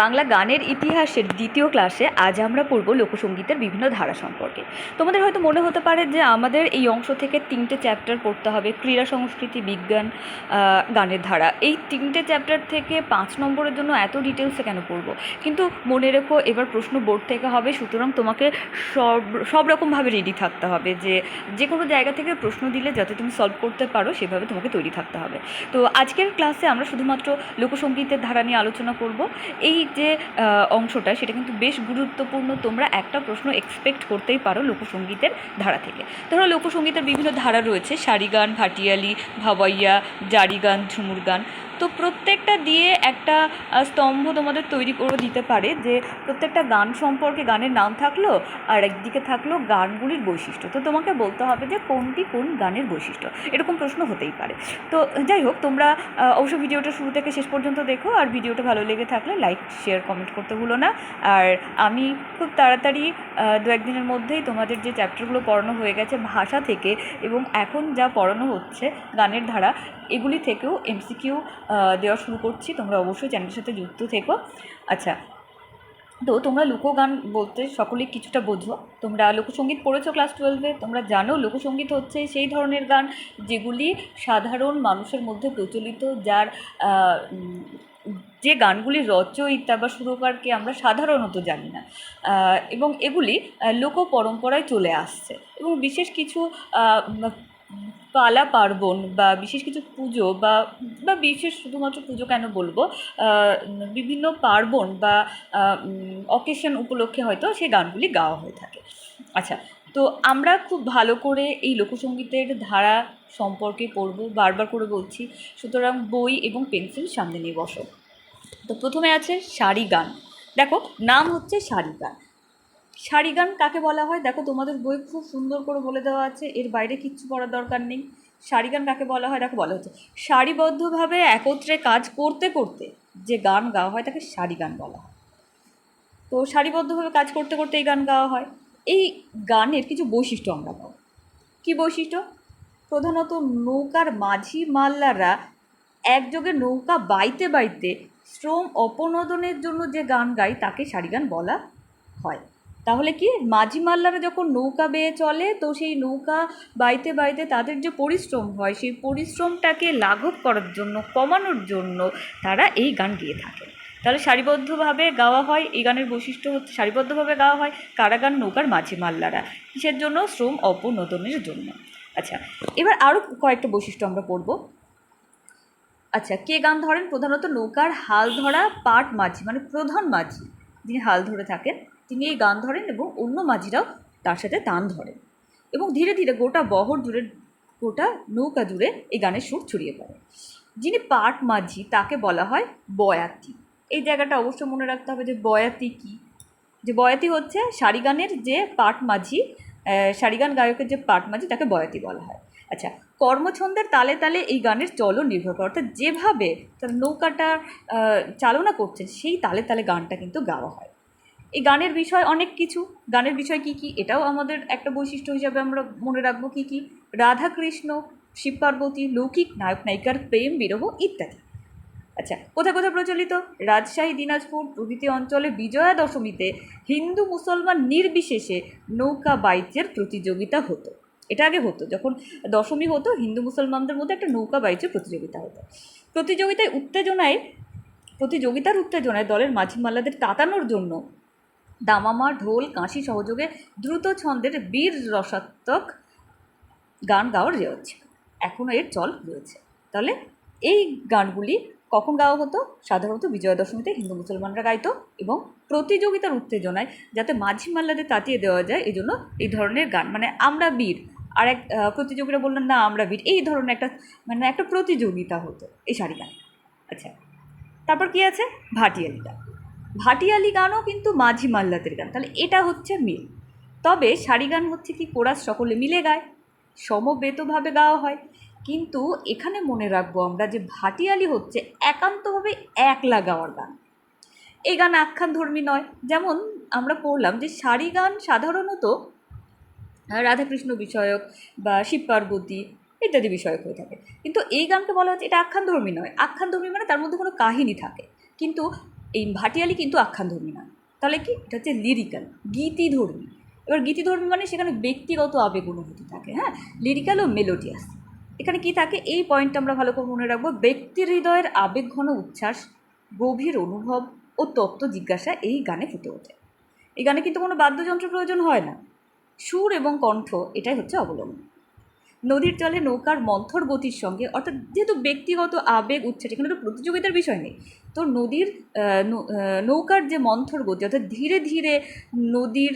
বাংলা গানের ইতিহাসের দ্বিতীয় ক্লাসে আজ আমরা পড়ব লোকসঙ্গীতের বিভিন্ন ধারা সম্পর্কে। তোমাদের হয়তো মনে হতে পারে যে আমাদের এই অংশ থেকে তিনটে চ্যাপ্টার পড়তে হবে, ক্রীড়া, সংস্কৃতি, বিজ্ঞান গানের ধারা। এই তিনটে চ্যাপ্টার থেকে পাঁচ নম্বরের জন্য এত ডিটেলসে কেন পড়ব? কিন্তু মনে রেখো, এবার প্রশ্ন বোর্ড থেকে হবে, সুতরাং তোমাকে সব সব রকমভাবে রেডি থাকতে হবে যে যে কোনো জায়গা থেকে প্রশ্ন দিলে যাতে তুমি সলভ করতে পারো, সেভাবে তোমাকে তৈরি থাকতে হবে। তো আজকের ক্লাসে আমরা শুধুমাত্র লোকসঙ্গীতের ধারা নিয়ে আলোচনা করব। এই যে অংশটা, সেটা কিন্তু বেশ গুরুত্বপূর্ণ। তোমরা একটা প্রশ্ন এক্সপেক্ট করতেই পারো লোকসঙ্গীতের ধারা থেকে। ধরো লোকসঙ্গীতের বিভিন্ন ধারা রয়েছে। সারি গান, ভাটিয়ালি, ভাওয়াইয়া, জারি গান, ঝুমুর গান। তো প্রত্যেকটা দিয়ে একটা স্তম্ভ তোমাদের তৈরি করে দিতে পারে যে প্রত্যেকটা গান সম্পর্কে গানের নাম থাকল আর একদিকে থাকল গানগুলির বৈশিষ্ট্য। তো তোমাকে বলতে হবে যে কোনটি কোন গানের বৈশিষ্ট্য? এরকম প্রশ্ন হতেই পারে। তো যাই হোক, তোমরা অবশ্য ভিডিওটা শুরু থেকে শেষ পর্যন্ত দেখো আর ভিডিওটা ভালো লেগে থাকলে লাইক, শেয়ার, কমেন্ট করতে ভুলো না। আর আমি খুব তাড়াতাড়ি দু একদিনের মধ্যেই তোমাদের যে চ্যাপ্টারগুলো পড়ানো হয়ে গেছে ভাষা থেকে এবং এখন যা পড়ানো হচ্ছে গানের ধারা, এগুলি থেকেও এমসিকিউ দেওয়া শুরু করছি। তোমরা অবশ্যই চ্যানেলের সাথে যুক্ত থেকো। আচ্ছা তো তোমরা লোকগান বলতে সকলেই কিছুটা বোঝো। তোমরা লোকসঙ্গীত পড়েছো ক্লাস টুয়েলভে তোমরা জানো লোকসঙ্গীত হচ্ছে সেই ধরনের গান যেগুলি সাধারণ মানুষের মধ্যে প্রচলিত, যার যে গানগুলি রচয়িতা বা সুরকারকে আমরা সাধারণত জানি না। এবং এগুলি লোক পরম্পরায় চলে আসছে। এবং বিশেষ কিছু পালা পার্বণ বা বিশেষ কিছু পুজো বা বা বিশেষ শুধুমাত্র পুজো কেন বলব? বিভিন্ন পার্বণ বা অকেশন উপলক্ষে হয়তো সেই গানগুলি গাওয়া হয়ে থাকে। আচ্ছা তো আমরা খুব ভালো করে এই লোকসঙ্গীতের ধারা সম্পর্কে পড়ব, বারবার করে বলছি। সুতরাং বই এবং পেন্সিল সামনে নিয়ে বসো। তো প্রথমে আছে সারি গান। দেখো, নাম হচ্ছে সারি গান। সারি গান কাকে বলা হয়? দেখো, তোমাদের বই খুব সুন্দর করে বলে দেওয়া আছে, এর বাইরে কিচ্ছু পড়ার দরকার নেই। সারি গান কাকে বলা হয়? দেখো, বলা হচ্ছে সারিবদ্ধভাবে একত্রে কাজ করতে করতে যে গান গাওয়া হয়, তাকে সারি গান বলা হয়। তো সারিবদ্ধভাবে কাজ করতে করতে এই গান গাওয়া হয়। এই গানের কিছু বৈশিষ্ট্য আমরা পাবো। কী বৈশিষ্ট্য? প্রধানত নৌকার মাঝি মাল্লারা একযোগে নৌকা বাইতে বাইতে শ্রম অপনোদনের জন্য যে গান গায়, তাকে সারি গান বলা হয়। তাহলে কি? মাঝি মাল্লারা যখন নৌকা বেয়ে চলে, তো সেই নৌকা বাইতে বাইতে তাদের যে পরিশ্রম হয়, সেই পরিশ্রমটাকে লাঘব করার জন্য, কমানোর জন্য তারা এই গান গেয়ে থাকে। তাহলে সারিবদ্ধভাবে গাওয়া হয়, এই গানের বৈশিষ্ট্য হচ্ছে সারিবদ্ধভাবে গাওয়া হয় কারাগান নৌকার মাঝি মাল্লারা। কিসের জন্য? শ্রম অপনোদনের জন্য। আচ্ছা এবার আরও কয়েকটা বৈশিষ্ট্য আমরা পড়ব। আচ্ছা কে গান ধরেন? প্রধানত নৌকার হাল ধরা পাট মাঝি মানে প্রধান মাঝি, যিনি হাল ধরে থাকেন। তিনি এই গান ধরেন এবং অন্য মাঝিরাও তার সাথে তান ধরেন এবং ধীরে ধীরে গোটা বহর জুড়ে, গোটা নৌকা জুড়ে এই গানের সুর ছড়িয়ে পড়ে। যিনি পাট মাঝি, তাকে বলা হয় বয়াতি। এই জায়গাটা অবশ্যই মনে রাখতে হবে যে বয়াতি কী? যে বয়াতি হচ্ছে সারিগানের যে পাট মাঝি সারিগান গায়কের যে পাট মাঝি, তাকে বয়াতি বলা হয়। আচ্ছা কর্মছন্দের তালে তালে এই গানের চলন নির্ভর করে। অর্থাৎ যেভাবে তার নৌকাটা চালনা করছে সেই তালে তালে গানটা কিন্তু গাওয়া হয়। এই গানের বিষয় অনেক কিছু। গানের বিষয় কি কি? এটাও আমাদের একটা বৈশিষ্ট্য হিসাবে আমরা মনে রাখব কি কি? রাধাকৃষ্ণ, শিব পার্বতী, লৌকিক নায়ক, নায়িকার প্রেম, বিরহ ইত্যাদি। আচ্ছা কোথায় কোথায় প্রচলিত? রাজশাহী, দিনাজপুর, প্রভৃতি অঞ্চলে বিজয়া দশমীতে হিন্দু মুসলমান নির্বিশেষে নৌকা বাইচের প্রতিযোগিতা হতো। এটা আগে হতো, যখন দশমী হতো, হিন্দু মুসলমানদের মধ্যে একটা নৌকা বাইচের প্রতিযোগিতা হতো। প্রতিযোগিতায় উত্তেজনায়, প্রতিযোগিতার উত্তেজনায় দলের মাঝিমাল্লাদের তাতানোর জন্য দামামা ঢোল, কাঁসি সহযোগে দ্রুত ছন্দের বীর রসাত্মক গান গাওয়ার রেওয়াজ ছিল। এখনও এর চল রয়েছে। তাহলে এই গানগুলি কখন গাওয়া হতো? সাধারণত বিজয়া দশমীতে হিন্দু মুসলমানরা গাইতো এবং প্রতিযোগিতার উত্তেজনায় যাতে মাঝি মাল্লাদের তাতিয়ে দেওয়া যায়, এই জন্য এই ধরনের গান। মানে আমরা বীর আর এক প্রতিযোগীরা বললেন, না, আমরা বীর। এই ধরনের একটা মানে একটা প্রতিযোগিতা হতো এই শাড়ি গান। আচ্ছা তারপর কি আছে? ভাটিয়ালি গান ভাটিয়ালি গানও কিন্তু মাঝি মাল্লাদের গান। তাহলে এটা হচ্ছে মিল। তবে শাড়ি গান হচ্ছে কি কোরাস সকলে মিলে গায়, সমবেতভাবে গাওয়া হয়। কিন্তু এখানে মনে রাখব আমরা যে ভাটিয়ালি হচ্ছে একান্তভাবে একলা গাওয়ার গান। এই গান আখ্যান ধর্মী নয়। যেমন আমরা পড়লাম যে শাড়ি গান সাধারণত রাধাকৃষ্ণ বিষয়ক বা শিব পার্বতী ইত্যাদি বিষয়ক হয়ে থাকে। কিন্তু এই গানকে বলা হচ্ছে এটা আখ্যান ধর্মী নয়। আখ্যান ধর্মী মানে তার মধ্যে কোনো কাহিনী থাকে। কিন্তু এই ভাটিয়ালি কিন্তু আখ্যানধর্মী না। তাহলে কি? এটা হচ্ছে লিরিক্যাল গীতিধর্মী। এবার গীতিধর্মী মানে সেখানে ব্যক্তিগত আবেগ অনুভূতি থাকে হ্যাঁ? লিরিক্যাল ও মেলোডিয়াস এখানে কি থাকে? এই পয়েন্টটা আমরা ভালো করে মনে রাখব। ব্যক্তির হৃদয়ের আবেগঘন উচ্ছ্বাস, গভীর অনুভব ও তত্ত্ব জিজ্ঞাসা এই গানে ফুটে ওঠে। এই গানে কিন্তু কোনো বাদ্যযন্ত্র প্রয়োজন হয় না। সুর এবং কণ্ঠ, এটাই হচ্ছে অবলম্বন। নদীর জলে নৌকার মন্থর গতির সঙ্গে, অর্থাৎ যেহেতু ব্যক্তিগত আবেগ, উচ্ছ্বাস, এখানে তো প্রতিযোগিতার বিষয় নেই। তো নদীর নৌকার যে মন্থর গতি অর্থাৎ ধীরে ধীরে নদীর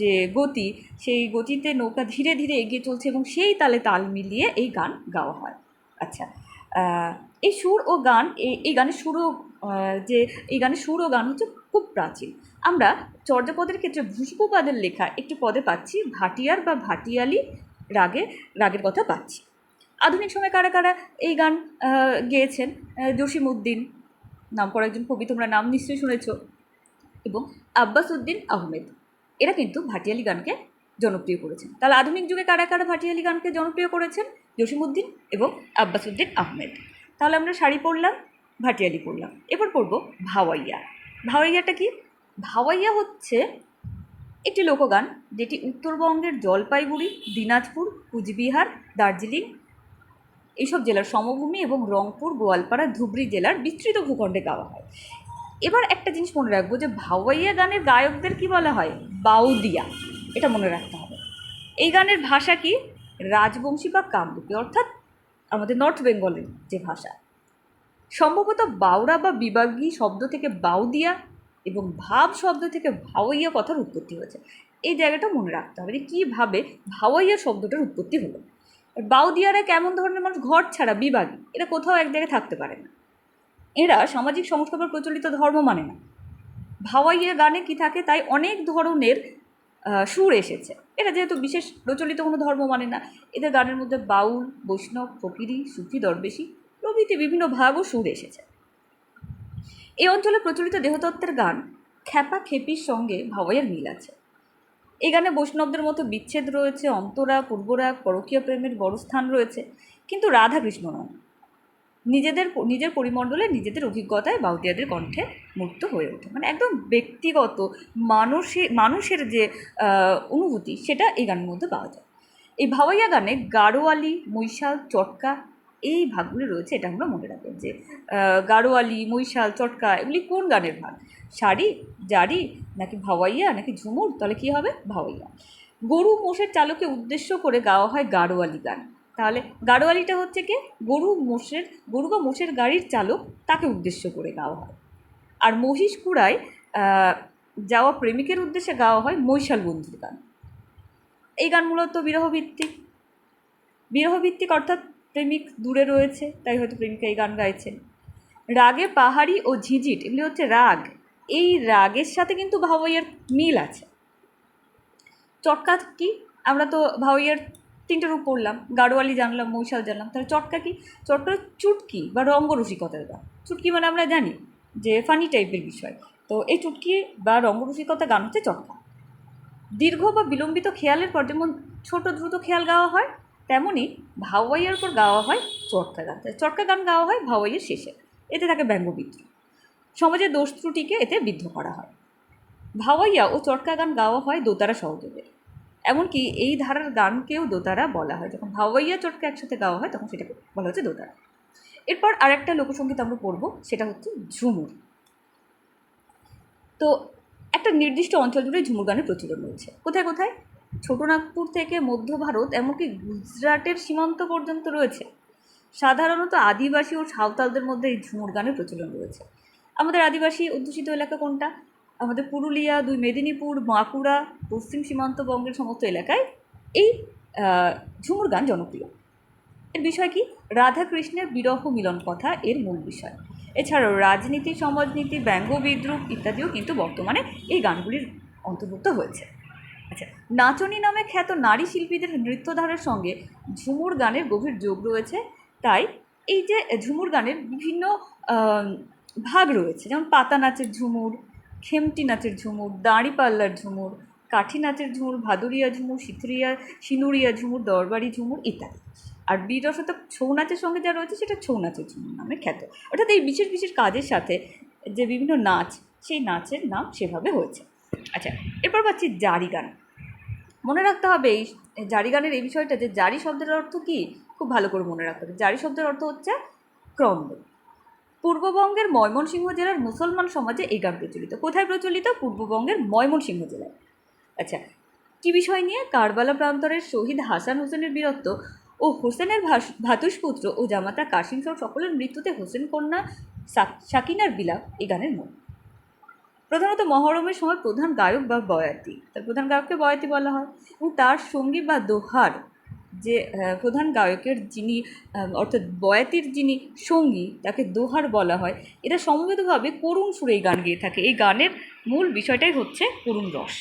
যে গতি সেই গতিতে নৌকা ধীরে ধীরে এগিয়ে চলছে এবং সেই তালে তাল মিলিয়ে এই গান গাওয়া হয়। আচ্ছা এই সুর ও গান এই- গানের সুর ও যে এই গানের সুর ও গান হচ্ছে খুব প্রাচীন। আমরা চর্যাপদের ক্ষেত্রে ভুষ্পপাদের লেখা একটি পদে পাচ্ছি ভাটিয়ার বা ভাটিয়ালি রাগে রাগের কথা পাচ্ছি। আধুনিক সময়ে কারা কারা এই গান গেয়েছেন? আহ, জসিমউদ্দিন নাম করা একজন কবি, তোমরা নাম নিশ্চয়ই শুনেছ। এবং আব্বাস উদ্দিন আহমেদ। এরা কিন্তু ভাটিয়ালি গানকে জনপ্রিয় করেছেন। তাহলে আধুনিক যুগে কারা কারা ভাটিয়ালি গানকে জনপ্রিয় করেছেন? জসিমউদ্দিন এবং আব্বাস উদ্দিন আহমেদ। তাহলে আমরা শাড়ি পরলাম, ভাটিয়ালি পরলাম। এবার পরবো ভাওয়াইয়া। ভাওয়াইয়াটা কি? ভাওয়াইয়া হচ্ছে একটি লোকগান যেটি উত্তরবঙ্গের জলপাইগুড়ি, দিনাজপুর, কুচবিহার, দার্জিলিং এইসব জেলার সমভূমি এবং রংপুর, গোয়ালপাড়া, ধুবড়ি জেলার বিস্তৃত ভূখণ্ডে গাওয়া হয়। এবার একটা জিনিস মনে রাখব যে ভাওয়াইয়া গানের গায়কদের কি বলা হয়? বাউদিয়া। এটা মনে রাখতে হবে। এই গানের ভাষা কি? রাজবংশী বা কামরূপী, অর্থাৎ আমাদের নর্থ বেঙ্গলের যে ভাষা। সম্ভবত বাউরা বা বিভাগী শব্দ থেকে বাউদিয়া এবং ভাব শব্দ থেকে ভাওয়াইয়া কথার উৎপত্তি হয়েছে। এই জায়গাটা মনে রাখতে হবে যে কীভাবে ভাওয়াইয়া শব্দটার উৎপত্তি হলো। বাউদিয়ারা কেমন ধরনের মানুষ ঘর ছাড়া বিভাগী এরা কোথাও এক জায়গায় থাকতে পারে না। এরা সামাজিক সংস্কার প্রচলিত ধর্ম মানে না। ভাওয়াইয়া গানে কি থাকে, তাই অনেক ধরনের সুর এসেছে। এরা যেহেতু বিশেষ প্রচলিত কোনো ধর্ম মানে না, এদের গানের মধ্যে বাউল, বৈষ্ণব, ফকিরি, সুফি, দরবেশি প্রভৃতি বিভিন্ন ভাগ ও সুর এসেছে। এই অঞ্চলে প্রচলিত দেহতত্ত্বের গান খ্যাপা খেপির সঙ্গে ভাওয়াইয়ের মিল আছে। এই গানে বৈষ্ণবদের মতো বিচ্ছেদ রয়েছে, অন্তরা পূর্বরাগ পরকীয় প্রেমের বড় স্থান রয়েছে, কিন্তু রাধা কৃষ্ণ নন। নিজেদের নিজের পরিমণ্ডলে নিজেদের অভিজ্ঞতায় বাউদিয়াদের কণ্ঠে মূর্ত হয়ে ওঠে। মানে একদম ব্যক্তিগত মানুষের মানুষের যে অনুভূতি, সেটা এই গানের মধ্যে পাওয়া যায়। এই ভাওয়াইয়া গানে গাড়োয়ালি মৈশাল, চটকা এই ভাগগুলি রয়েছে, এটা আমরা মনে রাখব যে গাড়োয়ালি মৈশাল, চটকা এগুলি কোন গানের ভাগ? শাড়ি, জারি, নাকি ভাওয়াইয়া, নাকি ঝুমুর, তাহলে কী হবে? ভাওয়াইয়া। গরু মোষের চালককে উদ্দেশ্য করে গাওয়া হয় গাড়োয়ালি গান। তাহলে গাড়োয়ালিটা হচ্ছে কি? গরু মোষের, গরু বা মোষের গাড়ির চালক তাকে উদ্দেশ্য করে গাওয়া হয়। আর মহিষ কুড়ায় যাওয়া প্রেমিকের উদ্দেশ্যে গাওয়া হয় মৈশাল বন্ধুর গান। এই গান মূলত বিরহভিত্তিক। বিরহভিত্তিক অর্থাৎ প্রেমিক দূরে রয়েছে, তাই হয়তো প্রেমিকা এই গান গাইছেন। রাগে পাহাড়ি ও ঝিঁঝিট, এগুলি হচ্ছে রাগ। এই রাগের সাথে কিন্তু ভাওয়াইয়ার মিল আছে। চটকা কি? আমরা তো ভাওয়াইয়ার তিনটে রূপ পড়লাম। গাড়োয়ালি জানলাম, মৈশাল জানলাম। তাহলে চটকা কি? চটকা চুটকি বা রঙ্গরসিকতার গান। চুটকি মানে আমরা জানি যে ফানি টাইপের বিষয়। তো এই চুটকি বা রঙ্গরসিকতা গান হচ্ছে চটকা। দীর্ঘ বা বিলম্বিত খেয়ালের পর যেমন ছোট দ্রুত খেয়াল গাওয়া হয় তেমনই ভাওয়াইয়ার পর গাওয়া হয় চটকা গান। চটকা গান গাওয়া হয় ভাওয়াইয়ের শেষে। এতে থাকে ব্যঙ্গবিদ্রোহ সমাজের দোষ ত্রুটিকে এতে বিদ্ধ করা হয়। ভাওয়াইয়া ও চটকা গান গাওয়া হয় দোতারা সহযোগে এমনকি এই ধারার গানকেও দোতারা বলা হয়। যখন ভাওয়াইয়া, চটকা একসাথে গাওয়া হয়, তখন সেটাকে বলা হচ্ছে দোতারা। এরপর আরেকটা লোকসঙ্গীত আমরা পড়ব, সেটা হচ্ছে ঝুমুর। তো একটা নির্দিষ্ট অঞ্চল জুড়ে ঝুমুর গানের প্রচলন রয়েছে। কোথায় কোথায়? ছোটনাগপুর থেকে মধ্য ভারত, এমনকি গুজরাটের সীমান্ত পর্যন্ত রয়েছে। সাধারণত আদিবাসী ও সাঁওতালদের মধ্যে এই ঝুমুর গানের প্রচলন রয়েছে। আমাদের আদিবাসী অধ্যুষিত এলাকা কোনটা? আমাদের পুরুলিয়া, দুই মেদিনীপুর, বাঁকুড়া, পশ্চিম সীমান্ত বঙ্গের সমস্ত এলাকায় এই ঝুমুর গান জনপ্রিয়। এর বিষয় কি? রাধা কৃষ্ণের বিরহ মিলন কথা এর মূল বিষয়। এছাড়াও রাজনীতি, সমাজনীতি, ব্যঙ্গ বিদ্রুপ ইত্যাদিও কিন্তু বর্তমানে এই গানগুলির অন্তর্ভুক্ত হয়েছে। আচ্ছা নাচনী নামে খ্যাত নারী শিল্পীদের নৃত্যধারার সঙ্গে ঝুমুর গানের গভীর যোগ রয়েছে। তাই এই যে ঝুমুর গানের বিভিন্ন ভাগ রয়েছে। যেমন পাতা নাচের ঝুমুর, খেমটি নাচের ঝুমুর, দাঁড়ি পাল্লার ঝুমুর, কাঠি নাচের ঝুমুর, ভাদুরিয়া ঝুমুর, সিথুরিয়া, সিনুরিয়া ঝুমুর, দরবারি ঝুমুর ইত্যাদি। আর বিরসত ছৌ নাচের সঙ্গে যা রয়েছে সেটা ছৌ নাচের ঝুমুর নামে খ্যাত। অর্থাৎ এই বিশেষ বিশেষ কাজের সাথে যে বিভিন্ন নাচ, সেই নাচের নাম সেভাবে হয়েছে। আচ্ছা এরপর পাচ্ছি জারি গান। মনে রাখতে হবে এই জারি গানের এই বিষয়টা যে জারি শব্দের অর্থ কী? খুব ভালো করে মনে রাখতে হবে। জারি শব্দের অর্থ হচ্ছে ক্রন্দ পূর্ববঙ্গের ময়মনসিংহ জেলার মুসলমান সমাজে এই গান প্রচলিত। কোথায় প্রচলিত? পূর্ববঙ্গের ময়মনসিংহ জেলায়। আচ্ছা কী বিষয় নিয়ে কারবালা প্রান্তরের শহীদ হাসান হোসেনের বীরত্ব ও হোসেনের ভ্রাতুষ্পুত্র ও জামাতা কাশিম সহ সকলের মৃত্যুতে হোসেন কন্যা সাক- সাকিনার বিলাপ এই গানের মূল। প্রধানত মহরমের সময় প্রধান গায়ক বা বয়াতি। তার প্রধান গায়ককে বয়াতি বলা হয় এবং তার সঙ্গী বা দোহার যে প্রধান গায়কের যিনি অর্থাৎ বয়াতির যিনি সঙ্গী, তাকে দোহার বলা হয়, এটা সমবেতভাবে করুণ সুরে গান গেয়ে থাকে। এই গানের মূল বিষয়টাই হচ্ছে করুণ রস।